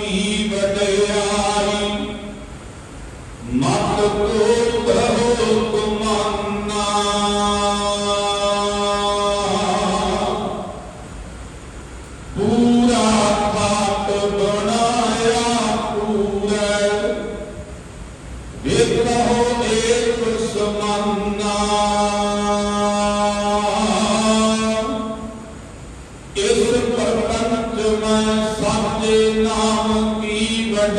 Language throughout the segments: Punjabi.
ी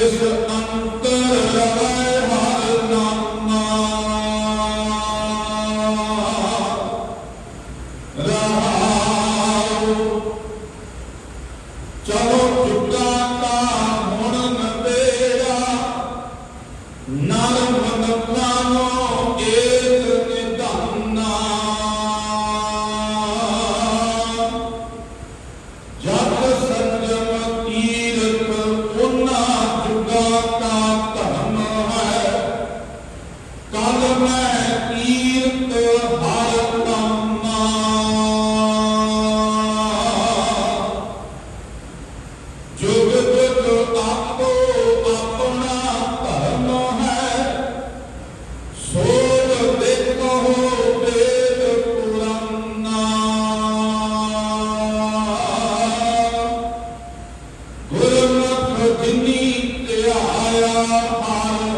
Just look ਜਿਨੀ ਤੇ ਆਇਆ ਆਇਆ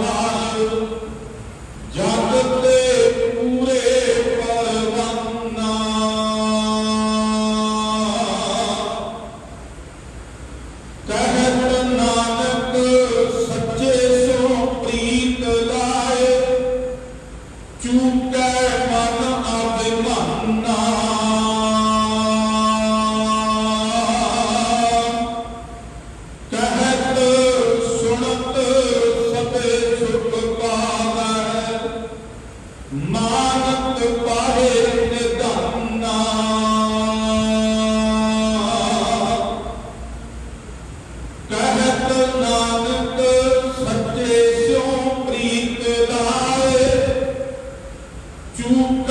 Still